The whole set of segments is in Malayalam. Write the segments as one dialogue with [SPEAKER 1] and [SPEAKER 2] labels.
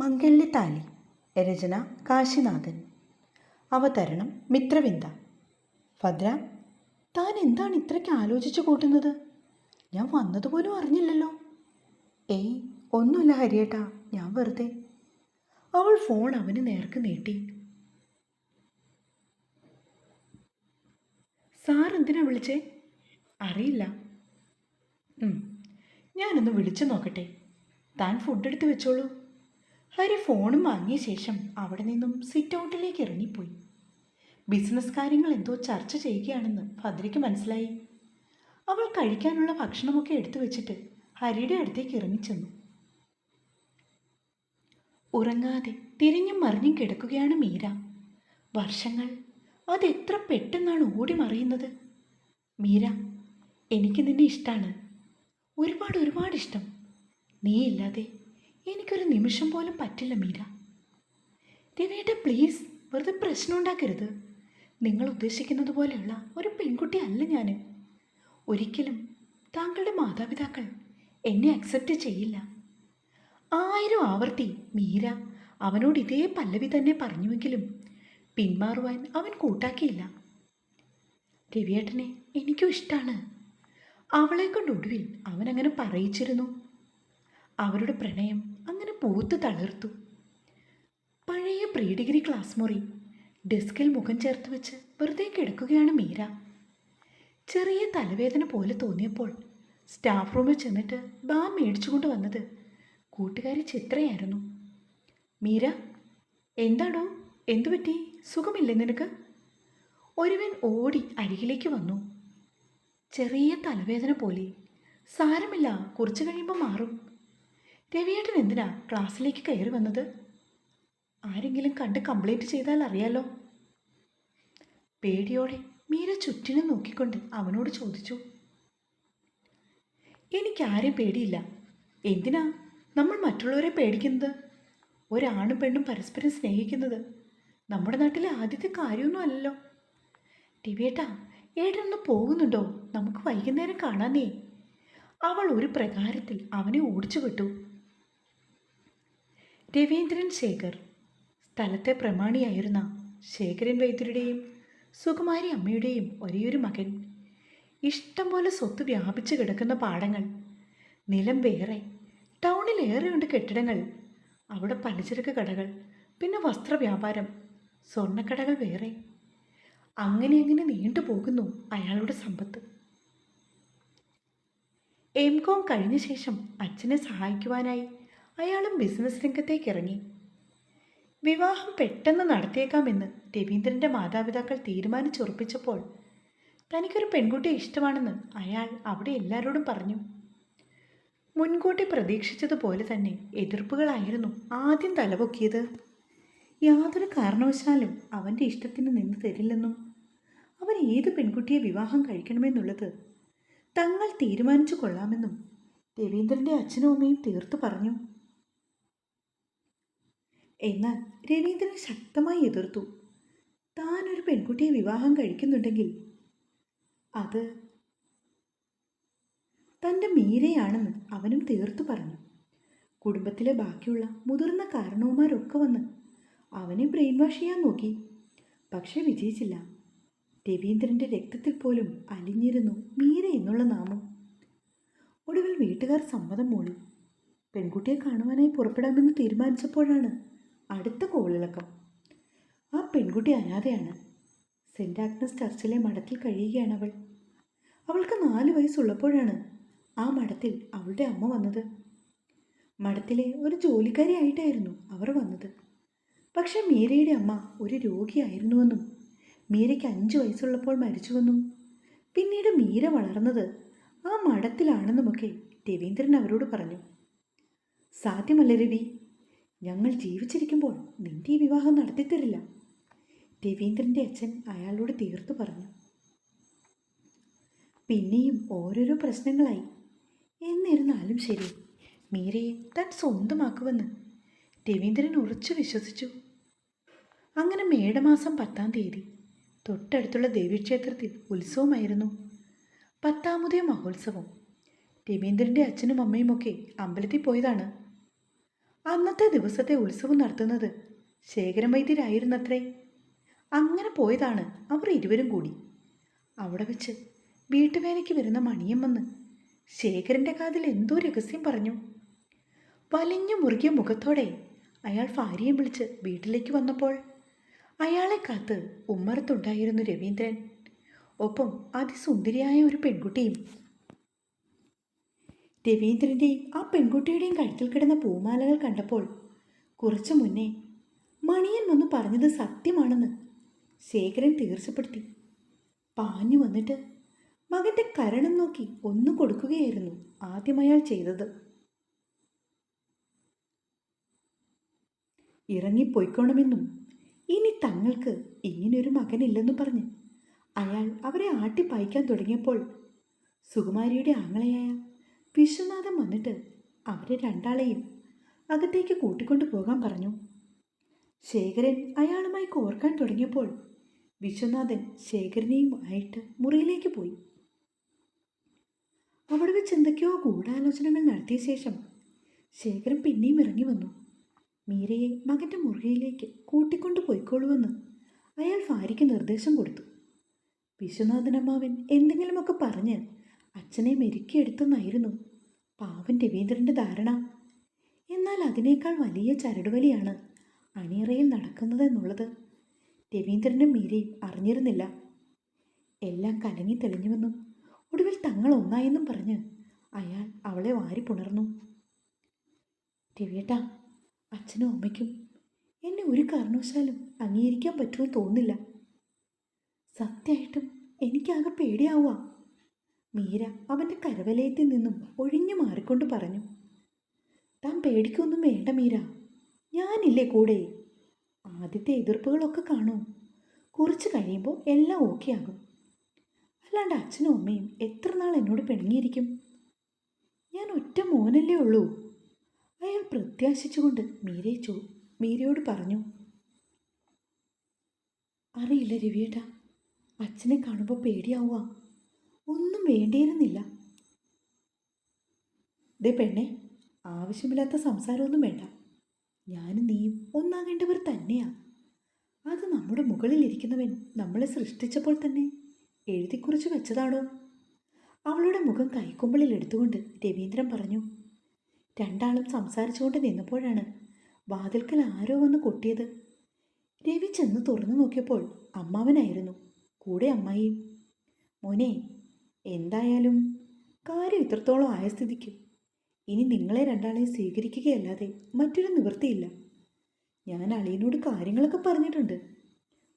[SPEAKER 1] മംഗല്യത്താലി രചന കാശിനാഥൻ. അവതരണം മിത്രവിന്ദ. ഭദ്ര താൻ എന്താണ് ഇത്രയ്ക്ക് ആലോചിച്ചു കൂട്ടുന്നത്? ഞാൻ വന്നതുപോലും അറിഞ്ഞില്ലല്ലോ. ഏയ് ഒന്നുമില്ല ഹരിയേട്ടാ ഞാൻ വെറുതെ. അവൾ ഫോൺ അവന് നേർക്ക് നീട്ടി. സാർ എന്തിനാ വിളിച്ചേ? അറിയില്ല. ഞാനൊന്ന് വിളിച്ചു നോക്കട്ടെ. താൻ ഫുഡ് എടുത്ത് വെച്ചോളൂ. ഹരി ഫോണും വാങ്ങിയ ശേഷം അവിടെ നിന്നും സിറ്റ് ഔട്ടിലേക്ക് ഇറങ്ങിപ്പോയി. ബിസിനസ് കാര്യങ്ങൾ എന്തോ ചർച്ച ചെയ്യുകയാണെന്ന് ഭദ്രയ്ക്ക് മനസ്സിലായി. അവൾ കഴിക്കാനുള്ള ഭക്ഷണമൊക്കെ എടുത്തു വെച്ചിട്ട് ഹരിയുടെ അടുത്തേക്ക് ഇറങ്ങിച്ചെന്നു. ഉറങ്ങാതെ തിരിഞ്ഞും മറിഞ്ഞും കിടക്കുകയാണ് മീര. വർഷങ്ങൾ അതെത്ര പെട്ടെന്നാണ് ഓടി മറിയുന്നത്? മീര എനിക്ക് നിന്നെ ഇഷ്ടമാണ് ഒരുപാട് ഒരുപാട് ഇഷ്ടം. നീ ഇല്ലാതെ എനിക്കൊരു നിമിഷം പോലും പറ്റില്ല മീര. രവിയേട്ട പ്ലീസ് വെറുതെ പ്രശ്നം ഉണ്ടാക്കരുത്. നിങ്ങൾ ഉദ്ദേശിക്കുന്നത് പോലെയുള്ള ഒരു പെൺകുട്ടി അല്ല ഞാൻ ഒരിക്കലും താങ്കളുടെ മാതാപിതാക്കൾ എന്നെ അക്സെപ്റ്റ് ചെയ്യില്ല. ആയിരം ആവർത്തി മീര അവനോട് ഇതേ പല്ലവി തന്നെ പറഞ്ഞുവെങ്കിലും പിന്മാറുവാൻ അവൻ കൂട്ടാക്കിയില്ല. രവിയേട്ടനെ എനിക്കും ഇഷ്ടമാണ് അവളെ കൊണ്ട് ഒടുവിൽ അവനങ്ങനെ പറയിച്ചിരുന്നു. അവരുടെ പ്രണയം പൂത്ത് തളിർത്തു. പഴയ പ്രീ ഡിഗ്രി ക്ലാസ് മുറി ഡെസ്കിൽ മുഖം ചേർത്ത് വെച്ച് വെറുതെ കിടക്കുകയാണ് മീര. ചെറിയ തലവേദന പോലെ തോന്നിയപ്പോൾ സ്റ്റാഫ് റൂമിൽ ചെന്നിട്ട് ബാ മേടിച്ചുകൊണ്ട് വന്നത് കൂട്ടുകാരി ചിത്രയായിരുന്നു. മീര എന്താണോ എന്തു പറ്റി? സുഖമില്ലേ നിനക്ക്? ഒരുവൻ ഓടി അരികിലേക്ക് വന്നു. ചെറിയ തലവേദന പോലെ സാരമില്ല കുറച്ച് കഴിയുമ്പോൾ മാറും. രവിയേട്ടൻ എന്തിനാ ക്ലാസ്സിലേക്ക് കയറി വന്നത്? ആരെങ്കിലും കണ്ട് കംപ്ലൈന്റ് ചെയ്താൽ അറിയാലോ. പേടിയോടെ മീര ചുറ്റിനും നോക്കിക്കൊണ്ട് അവനോട് ചോദിച്ചു. എനിക്കാരെയും പേടിയില്ല. എന്തിനാ നമ്മൾ മറ്റുള്ളവരെ പേടിക്കുന്നത്? ഒരാണും പെണ്ണും പരസ്പരം സ്നേഹിക്കുന്നത് നമ്മുടെ നാട്ടിലെ ആദ്യത്തെ കാര്യമൊന്നും അല്ലല്ലോ. ടിവേട്ടാ ഏട്ടനൊന്ന് പോകുന്നുണ്ടോ? നമുക്ക് വൈകുന്നേരം കാണാനേ അവൾ ഒരു പ്രകാരത്തിൽ അവനെ ഓടിച്ചു വിട്ടു രവീന്ദ്രൻ ശേഖർ. സ്ഥലത്തെ പ്രമാണിയായിരുന്ന ശേഖരൻ വൈദ്യരുടെയും സുകുമാരി അമ്മയുടെയും ഒരേയൊരു മകൻ. ഇഷ്ടം പോലെ സ്വത്ത് വ്യാപിച്ചു കിടക്കുന്ന പാടങ്ങൾ നിലം വേറെ ടൗണിൽ ഏറെയുണ്ട് കെട്ടിടങ്ങൾ അവിടെ പലചരക്ക് കടകൾ പിന്നെ വസ്ത്രവ്യാപാരം സ്വർണക്കടകൾ വേറെ. അങ്ങനെ അങ്ങനെ നീണ്ടു പോകുന്നു അയാളുടെ സമ്പത്ത്. എം കോം കഴിഞ്ഞ ശേഷം അച്ഛനെ സഹായിക്കുവാനായി അയാളും ബിസിനസ് രംഗത്തേക്ക് ഇറങ്ങി. വിവാഹം പെട്ടെന്ന് നടത്തിയേക്കാമെന്ന് രവീന്ദ്രന്റെ മാതാപിതാക്കൾ തീരുമാനിച്ചുറപ്പിച്ചപ്പോൾ തനിക്കൊരു പെൺകുട്ടിയെ ഇഷ്ടമാണെന്ന് അയാൾ അവിടെ എല്ലാവരോടും പറഞ്ഞു. മുൻകൂട്ടി പ്രതീക്ഷിച്ചതുപോലെ തന്നെ എതിർപ്പുകളായിരുന്നു ആദ്യം തലപൊക്കിയത്. യാതൊരു കാരണവശാലും അവന്റെ ഇഷ്ടത്തിന് നിന്ന് തരില്ലെന്നും അവൻ ഏത് പെൺകുട്ടിയെ വിവാഹം കഴിക്കണമെന്നുള്ളത് തങ്ങൾ തീരുമാനിച്ചു കൊള്ളാമെന്നും രവീന്ദ്രന്റെ അച്ഛനും അമ്മയും തീർത്തു പറഞ്ഞു. എന്നാൽ രവീന്ദ്രൻ ശക്തമായി എതിർത്തു. ഒരു പെൺകുട്ടിയെ വിവാഹം കഴിക്കുന്നുണ്ടെങ്കിൽ അത് തന്റെ മീരയാണെന്ന് അവനും തീർത്തു പറഞ്ഞു. കുടുംബത്തിലെ ബാക്കിയുള്ള മുതിർന്ന കാരണവന്മാരൊക്കെ വന്ന് അവനെ ബ്രെയിൻ വാഷ് ചെയ്യാൻ നോക്കി. പക്ഷേ വിജയിച്ചില്ല. രവീന്ദ്രന്റെ രക്തത്തിൽ പോലും അലിഞ്ഞിരുന്നു മീര എന്നുള്ള നാമം. ഒടുവിൽ വീട്ടുകാർ സമ്മതം മൂളി. പെൺകുട്ടിയെ കാണുവാനായി പുറപ്പെടാമെന്ന് തീരുമാനിച്ചപ്പോഴാണ് അടുത്ത കോളിളക്കം. ആ പെൺകുട്ടി അനാഥയാണ്. സെന്റ് ആഗ്നസ് ചർച്ചിലെ മഠത്തിൽ കഴിയുകയാണ് അവൾ. അവൾക്ക് നാല് വയസ്സുള്ളപ്പോഴാണ് ആ മഠത്തിൽ അവളുടെ അമ്മ വന്നത്. മഠത്തിലെ ഒരു ജോലിക്കാരിയായിട്ടായിരുന്നു അവർ വന്നത്. പക്ഷെ മീരയുടെ അമ്മ ഒരു രോഗിയായിരുന്നുവെന്നും മീരയ്ക്ക് അഞ്ച് വയസ്സുള്ളപ്പോൾ മരിച്ചുവെന്നും പിന്നീട് മീര വളർന്നത് ആ മഠത്തിലാണെന്നുമൊക്കെ രവീന്ദ്രൻ അവരോട് പറഞ്ഞു. സാധ്യമല്ല രവി? ഞങ്ങൾ ജീവിച്ചിരിക്കുമ്പോൾ നിന്റെ ഈ വിവാഹം നടത്തിത്തരില്ല. രവീന്ദ്രന്റെ അച്ഛൻ അയാളോട് തീർത്തു പറഞ്ഞു. പിന്നെയും ഓരോരോ പ്രശ്നങ്ങളായി. എന്നിരുന്നാലും ശരി മീരയെ താൻ സ്വന്തമാക്കുമെന്ന് രവീന്ദ്രൻ ഉറച്ചു വിശ്വസിച്ചു. അങ്ങനെ മേടമാസം പത്താം തീയതി തൊട്ടടുത്തുള്ള ദേവീക്ഷേത്രത്തിൽ ഉത്സവമായിരുന്നു. പത്താമതേ മഹോത്സവം. രവീന്ദ്രന്റെ അച്ഛനും അമ്മയുമൊക്കെ അമ്പലത്തിൽ പോയതാണ്. അന്നത്തെ ദിവസത്തെ ഉത്സവം നടത്തുന്നത് ശേഖരം വൈദ്യരായിരുന്നത്രേ. അങ്ങനെ പോയതാണ് അവർ ഇരുവരും കൂടി. അവിടെ വെച്ച് വീട്ടുവേലയ്ക്ക് വരുന്ന മണിയം വന്ന് ശേഖരന്റെ കാതിൽ എന്തോ രഹസ്യം പറഞ്ഞു. വലിഞ്ഞു മുറുകിയ മുഖത്തോടെ അയാൾ ഭാര്യയെ വിളിച്ച് വീട്ടിലേക്ക് വന്നപ്പോൾ അയാളെ കാത്ത് ഉമ്മറത്തുണ്ടായിരുന്നു രവീന്ദ്രൻ. ഒപ്പം അതിസുന്ദരിയായ ഒരു പെൺകുട്ടിയും രവീന്ദ്രന്റെയും ആ പെൺകുട്ടിയുടെയും കഴുത്തിൽ കിടന്ന പൂമാലകൾ കണ്ടപ്പോൾ കുറച്ചു മുന്നേ മണിയൻ വന്നു പറഞ്ഞത് സത്യമാണെന്ന് ശേഖരൻ തീർച്ചപ്പെടുത്തി. പാഞ്ഞു വന്നിട്ട് മകന്റെ കരണം നോക്കി ഒന്നു കൊടുക്കുകയായിരുന്നു ആദ്യം അയാൾ ചെയ്തത്. ഇറങ്ങിപ്പോയിക്കോണമെന്നും ഇനി തങ്ങൾക്ക് ഇങ്ങനൊരു മകനില്ലെന്നും പറഞ്ഞ് അയാൾ അവരെ ആട്ടിപ്പായിക്കാൻ തുടങ്ങിയപ്പോൾ സുകുമാരിയുടെ ആങ്ങളയായ വിശ്വനാഥൻ വന്നിട്ട് അവരെ രണ്ടാളെയും അകത്തേക്ക് കൂട്ടിക്കൊണ്ടു പോകാൻ പറഞ്ഞു. ശേഖരൻ അയാളുമായി കോർക്കാൻ തുടങ്ങിയപ്പോൾ വിശ്വനാഥൻ ശേഖരനെയും ആയിട്ട് മുറിയിലേക്ക് പോയി. അവിടെ വെച്ച് എന്തൊക്കെയോ ഗൂഢാലോചനകൾ നടത്തിയ ശേഷം ശേഖരൻ പിന്നെയും ഇറങ്ങി വന്നു. മീരയെ മകന്റെ മുറിയിലേക്ക് കൂട്ടിക്കൊണ്ടു പോയിക്കോളുവെന്ന് അയാൾ ഭാര്യയ്ക്ക് നിർദ്ദേശം കൊടുത്തു. വിശ്വനാഥനമ്മാവൻ എന്തെങ്കിലുമൊക്കെ പറഞ്ഞ് അച്ഛനെ മെരുക്കിയെടുത്തെന്നായിരുന്നു. പാവൻ രവീന്ദ്രന്റെ ധാരണ. എന്നാൽ അതിനേക്കാൾ വലിയ ചരടുവലിയാണ് അണിയറയിൽ നടക്കുന്നതെന്നുള്ളത്. രവീന്ദ്രനും മീരയും അറിഞ്ഞിരുന്നില്ല. എല്ലാം കലങ്ങി തെളിഞ്ഞുവെന്നും ഒടുവിൽ തങ്ങൾ ഒന്നായെന്നും പറഞ്ഞ് അയാൾ അവളെ വാരി പുണർന്നു. രവിയേട്ടാ അച്ഛനും അമ്മയ്ക്കും എന്നെ ഒരു കാരണവശാലും അംഗീകരിക്കാൻ പറ്റുമെന്ന് തോന്നുന്നില്ല. സത്യമായിട്ടും എനിക്കാകെ പേടിയാവുക. മീര അവന്റെ കരവലയത്തിൽ നിന്നും ഒഴിഞ്ഞു മാറിക്കൊണ്ട് പറഞ്ഞു താൻ പേടിക്കൊന്നും വേണ്ട മീര. ഞാനില്ലേ കൂടെ? ആദ്യത്തെ എതിർപ്പുകളൊക്കെ കാണൂ. കുറച്ച് കഴിയുമ്പോൾ എല്ലാം ഓക്കെ ആകും. അല്ലാണ്ട് അച്ഛനും അമ്മയും എത്ര നാൾ എന്നോട് പിണങ്ങിയിരിക്കും? ഞാൻ ഒറ്റ മോനല്ലേ ഉള്ളൂ. അയാൾ പ്രത്യാശിച്ചുകൊണ്ട് മീരയെ ചോ മീരയോട് പറഞ്ഞു അറിയില്ല രവിയേട്ടാ. അച്ഛനെ കാണുമ്പോൾ പേടിയാവുക. ഒന്നും വേണ്ടിയിരുന്നില്ല. ദേ പെണ്ണെ ആവശ്യമില്ലാത്ത സംസാരമൊന്നും വേണ്ട. ഞാനും നീയും ഒന്നാകേണ്ടവർ തന്നെയാ. അത് നമ്മുടെ മുകളിലിരിക്കുന്നവൻ നമ്മളെ സൃഷ്ടിച്ചപ്പോൾ തന്നെ എഴുതിക്കുറിച്ച് വെച്ചതാണോ? അവളുടെ മുഖം കൈക്കുമ്പിളിൽ എടുത്തുകൊണ്ട് രവീന്ദ്രൻ പറഞ്ഞു രണ്ടാളും സംസാരിച്ചുകൊണ്ട് നിന്നപ്പോഴാണ് വാതിൽക്കൽ ആരോ വന്ന് കൊട്ടിയത്. രവി ചെന്ന് തുറന്നു നോക്കിയപ്പോൾ അമ്മാവനായിരുന്നു കൂടെ അമ്മായിയും. മോനെ എന്തായാലും കാര്യം ഇത്രത്തോളം ആയ സ്ഥിതിക്ക്. ഇനി നിങ്ങളെ രണ്ടാളെയും സ്വീകരിക്കുകയല്ലാതെ മറ്റൊരു നിവൃത്തിയില്ല. ഞാൻ അളിയനോട് കാര്യങ്ങളൊക്കെ പറഞ്ഞിട്ടുണ്ട്.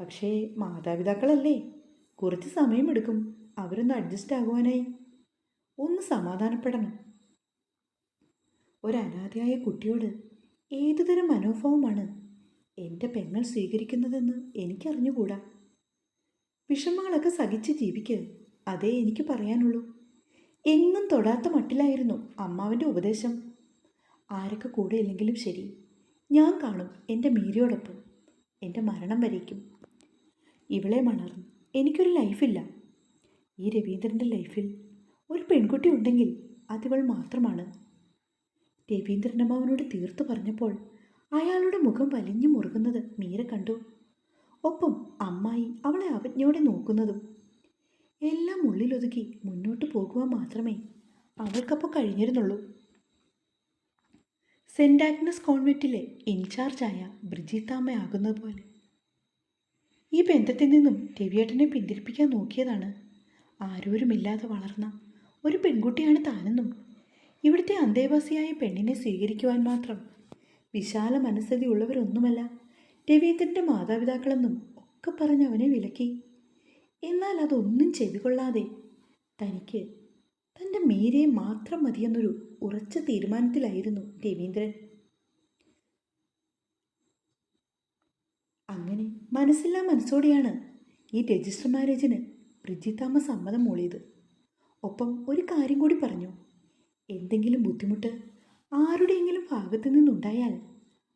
[SPEAKER 1] പക്ഷേ മാതാപിതാക്കളല്ലേ? കുറച്ച് സമയമെടുക്കും അവരൊന്ന് അഡ്ജസ്റ്റ് ആകുവാനായി. ഒന്ന് സമാധാനപ്പെടണം. ഒരനാഥയായ കുട്ടിയോട് ഏതുതരം മനോഭാവമാണ് എന്റെ പെങ്ങൾ സ്വീകരിക്കുന്നതെന്ന് എനിക്കറിഞ്ഞുകൂടാ? വിഷമങ്ങളൊക്കെ സഹിച്ച് ജീവിക്ക്. അതേ എനിക്ക് പറയാനുള്ളൂ. എങ്ങും തൊടാത്ത മട്ടിലായിരുന്നു അമ്മാവിന്റെ ഉപദേശം. ആരൊക്കെ കൂടെ ഇല്ലെങ്കിലും ശരി ഞാൻ കാണും എന്റെ മീരയോടൊപ്പം എന്റെ മരണം വരേക്കും. ഇവളെ മണർന്നു എനിക്കൊരു ലൈഫില്ല. ഈ രവീന്ദ്രന്റെ ലൈഫിൽ ഒരു പെൺകുട്ടി ഉണ്ടെങ്കിൽ അതിവൾ മാത്രമാണ്. രവീന്ദ്രനമ്മാവനോട് തീർത്തു പറഞ്ഞപ്പോൾ അയാളുടെ മുഖം വലിഞ്ഞു മുറുകുന്നത് മീര കണ്ടു. ഒപ്പം അമ്മായി അവളെ അവജ്ഞയോടെ നോക്കുന്നതും എല്ലാം ഉള്ളിലൊതുക്കി മുന്നോട്ട് പോകുവാൻ മാത്രമേ അവൾക്കപ്പോൾ കഴിഞ്ഞിരുന്നുള്ളൂ. സെന്റ് ആഗ്നസ് കോൺവെന്റിലെ ഇൻചാർജായ ബ്രിജിത്താമ്മയാകുന്നത് പോലെ. ഈ ബന്ധത്തിൽ നിന്നും രവിയേട്ടനെ പിന്തിരിപ്പിക്കാൻ നോക്കിയതാണ്. ആരോരുമില്ലാതെ വളർന്ന ഒരു പെൺകുട്ടിയാണ് താനെന്നും ഇവിടുത്തെ അന്തേവാസിയായ പെണ്ണിനെ സ്വീകരിക്കുവാൻ മാത്രം വിശാല മനസ്ഥിതി ഉള്ളവരൊന്നുമല്ല രവീന്ദ്രന്റെ മാതാപിതാക്കളെന്നും ഒക്കെ പറഞ്ഞ് അവനെ വിലക്കി എന്നാൽ അതൊന്നും ചെവികൊള്ളാതെ തനിക്ക് തന്റെ മേരിയെ മാത്രം മതിയെന്നൊരു ഉറച്ച തീരുമാനത്തിലായിരുന്നു രവീന്ദ്രൻ. അങ്ങനെ മനസ്സില്ലാ മനസ്സോടെയാണ് ഈ രജിസ്റ്റർ മാരേജിന് ബ്രിജിത്താമ്മ സമ്മതം മൂളിയത്. ഒപ്പം ഒരു കാര്യം കൂടി പറഞ്ഞു. എന്തെങ്കിലും ബുദ്ധിമുട്ട് ആരുടെയെങ്കിലും ഭാഗത്തു നിന്നുണ്ടായാൽ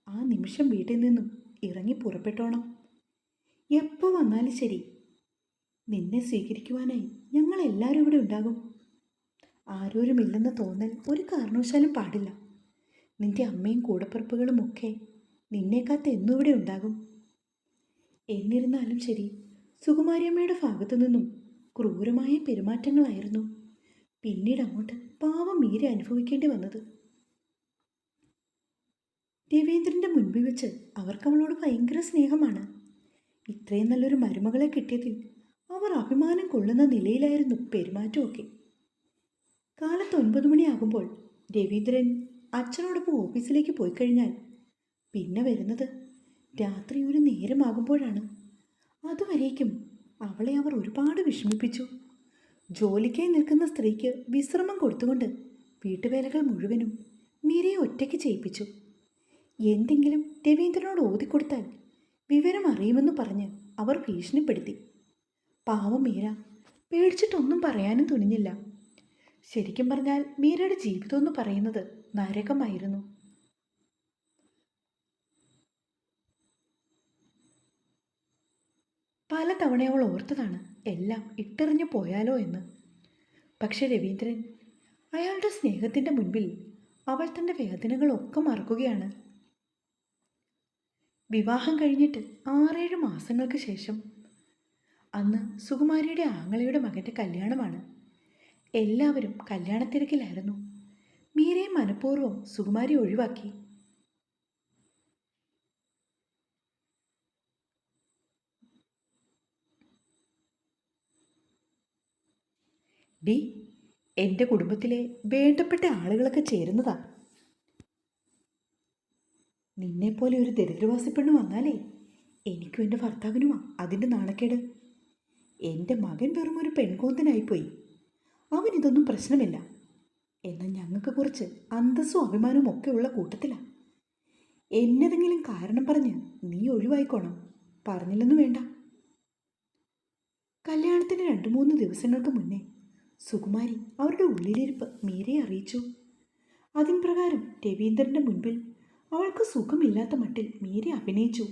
[SPEAKER 1] ആ നിമിഷം വീട്ടിൽ നിന്നും ഇറങ്ങി പുറപ്പെട്ടോണം. എപ്പോൾ വന്നാലും ശരി നിന്നെ സ്വീകരിക്കുവാനായി ഞങ്ങൾ എല്ലാവരും ഇവിടെ ഉണ്ടാകും. ആരോരുമില്ലെന്ന് തോന്നൽ ഒരു കാരണവശാലും പാടില്ല. നിന്റെ അമ്മയും കൂടപ്പിറപ്പുകളും ഒക്കെ നിന്നേക്കാത്ത് എന്നും ഇവിടെ ഉണ്ടാകും. എന്നിരുന്നാലും ശരി സുകുമാരിയമ്മയുടെ ഭാഗത്തു നിന്നും ക്രൂരമായ പെരുമാറ്റങ്ങളായിരുന്നു പിന്നീട് അങ്ങോട്ട് പാവം മീര അനുഭവിക്കേണ്ടി വന്നത്. രവീന്ദ്രന്റെ മുൻപിൽ വെച്ച് അവർക്ക് അവളോട് ഭയങ്കര സ്നേഹമാണ്. ഇത്രയും നല്ലൊരു മരുമകളെ കിട്ടിയതിൽ അവർ അഭിമാനം കൊള്ളുന്ന നിലയിലായിരുന്നു പെരുമാറ്റമൊക്കെ. കാലത്ത് ഒൻപത് മണിയാകുമ്പോൾ രവീന്ദ്രൻ അച്ഛനോടൊപ്പം ഓഫീസിലേക്ക് പോയി കഴിഞ്ഞാൽ പിന്നെ വരുന്നത് രാത്രി ഒരു നേരമാകുമ്പോഴാണ്. അതുവരേക്കും അവളെ അവർ ഒരുപാട് വിഷമിപ്പിച്ചു. ജോലിക്കായി നിൽക്കുന്ന സ്ത്രീക്ക് വിശ്രമം കൊടുത്തുകൊണ്ട് വീട്ടുവേലകൾ മുഴുവനും മീരയെ ഒറ്റയ്ക്ക് ചെയ്യിപ്പിച്ചു. എന്തെങ്കിലും രവീന്ദ്രനോട് ഓതിക്കൊടുത്താൽ വിവരം അറിയുമെന്ന് പറഞ്ഞ് അവർ ഭീഷണിപ്പെടുത്തി. പാവം മീര. പേടിച്ചിട്ടൊന്നും പറയാനും തുനിഞ്ഞില്ല. ശരിക്കും പറഞ്ഞാൽ മീരയുടെ ജീവിതം എന്ന് പറയുന്നത് നരകമായിരുന്നു. പല തവണ അവൾ ഓർത്തതാണ് എല്ലാം ഇട്ടെറിഞ്ഞു പോയാലോ എന്ന്. പക്ഷെ രവീന്ദ്രൻ അയാളുടെ സ്നേഹത്തിന്റെ മുൻപിൽ അവൾ തന്റെ വേദനകളൊക്കെ മറക്കുകയാണ്. വിവാഹം കഴിഞ്ഞിട്ട് ആറേഴ് മാസങ്ങൾക്ക് ശേഷം അന്ന് സുകുമാരിയുടെ ആങ്ങളയുടെ മകന്റെ കല്യാണമാണ്. എല്ലാവരും കല്യാണത്തിരക്കിലായിരുന്നു. മീരയെ മനഃപൂർവം സുകുമാരി ഒഴിവാക്കി. ഡി എന്റെ കുടുംബത്തിലെ വേണ്ടപ്പെട്ട ആളുകളൊക്കെ ചേരുന്നതാ. നിന്നെപ്പോലെ ഒരു ദരിദ്രവാസി പെണ്ണ് വന്നാലേ എനിക്കും എന്റെ ഭർത്താവിനുമാ അതിന്റെ നാണക്കേട്. എന്റെ മകൻ വെറും ഒരു പെൺകോന്തനായിപ്പോയി അവൻ ഇതൊന്നും പ്രശ്നമില്ല. എന്നാൽ ഞങ്ങൾക്ക് കുറച്ച് അന്തസ്സും അഭിമാനവും ഒക്കെ ഉള്ള കൂട്ടത്തിലാ. എന്നതെങ്കിലും കാരണം പറഞ്ഞ് നീ ഒഴിവായിക്കോണം. പറഞ്ഞില്ലെന്ന് വേണ്ട. കല്യാണത്തിന് രണ്ട് മൂന്ന് ദിവസങ്ങൾക്ക് മുന്നേ സുകുമാരി അവരുടെ ഉള്ളിലിരിപ്പ് മീരയെ അറിയിച്ചു. അതിൻ പ്രകാരം രവീന്ദ്രന്റെ മുൻപിൽ അവൾക്ക് സുഖമില്ലാത്ത മട്ടിൽ മീര അഭിനയിച്ചു.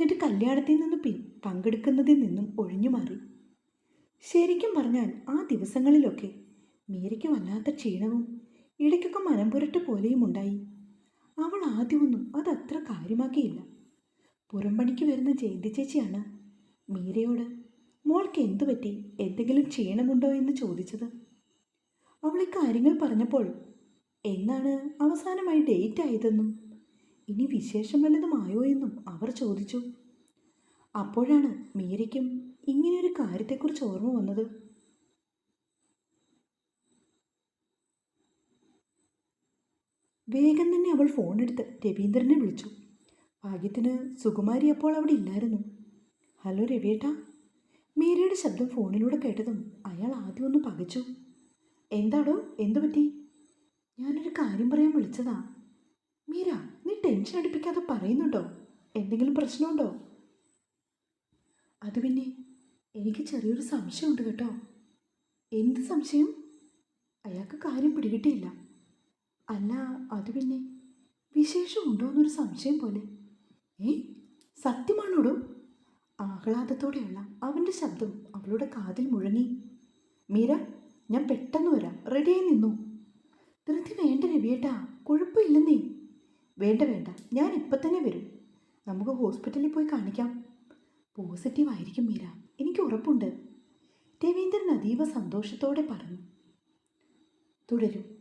[SPEAKER 1] എന്നിട്ട് കല്യാണത്തിൽ നിന്ന് പിൻ പങ്കെടുക്കുന്നതിൽ നിന്നും ഒഴിഞ്ഞു മാറി ശരിക്കും പറഞ്ഞാൽ ആ ദിവസങ്ങളിലൊക്കെ മീരയ്ക്ക് വല്ലാത്ത ക്ഷീണവും ഇടയ്ക്കൊക്കെ മനംപുരട്ട് പോലെയും ഉണ്ടായി. അവൾ ആദ്യമൊന്നും അതത്ര കാര്യമാക്കിയില്ല. പുറംപണിക്ക് വരുന്ന ജയന്തി ചേച്ചിയാണ് മീരയോട് മോൾക്ക് എന്തു പറ്റി? എന്തെങ്കിലും ക്ഷീണമുണ്ടോ എന്ന് ചോദിച്ചത്. അവൾ ഈ കാര്യങ്ങൾ പറഞ്ഞപ്പോൾ എന്നാണ് അവസാനമായി ഡേറ്റ് ആയതെന്നും ഇനി വിശേഷം വല്ലതുമായോ എന്നും അവർ ചോദിച്ചു. അപ്പോഴാണ് മീരയ്ക്കും ഇങ്ങനെയൊരു കാര്യത്തെക്കുറിച്ച് ഓർമ്മ വന്നത്. വേഗം തന്നെ അവൾ ഫോൺ എടുത്ത് രവീന്ദ്രനെ വിളിച്ചു. ഭാഗ്യത്തിന് സുകുമാരി അപ്പോൾ അവിടെ ഇല്ലായിരുന്നു. ഹലോ രവിയേട്ടാ. മീരയുടെ ശബ്ദം ഫോണിലൂടെ കേട്ടതും അയാൾ ആദ്യം ഒന്ന് പകച്ചു. എന്താടോ? എന്തു പറ്റി ഞാനൊരു കാര്യം പറയാൻ വിളിച്ചതാ. മീര നീ ടെൻഷൻ അടിപ്പിക്കാതെ പറയുന്നുണ്ടോ? എന്തെങ്കിലും പ്രശ്നമുണ്ടോ? അത് പിന്നെ എനിക്ക് ചെറിയൊരു സംശയമുണ്ട് കേട്ടോ. എന്ത് സംശയം? അയാൾക്ക് കാര്യം പിടികിട്ടിയില്ല. അല്ല അത് പിന്നെ വിശേഷമുണ്ടോ എന്നൊരു സംശയം പോലെ. ഏ സത്യമാണോടോ? ആഹ്ലാദത്തോടെയുള്ള അവന്റെ ശബ്ദം അവളുടെ കാതിൽ മുഴങ്ങി. മീര ഞാൻ പെട്ടെന്ന് വരാം. റെഡിയായി നിന്നു. ധൃതി വേണ്ട രവിയേട്ടാ കുഴപ്പമില്ലെന്നേ. വേണ്ട വേണ്ട. ഞാൻ ഇപ്പം തന്നെ വരും. നമുക്ക് ഹോസ്പിറ്റലിൽ പോയി കാണിക്കാം. പോസിറ്റീവ് ആയിരിക്കും മീര. എനിക്ക് ഉറപ്പുണ്ട്. രവീന്ദ്രൻ അതീവ സന്തോഷത്തോടെ പറഞ്ഞു. തുടരും.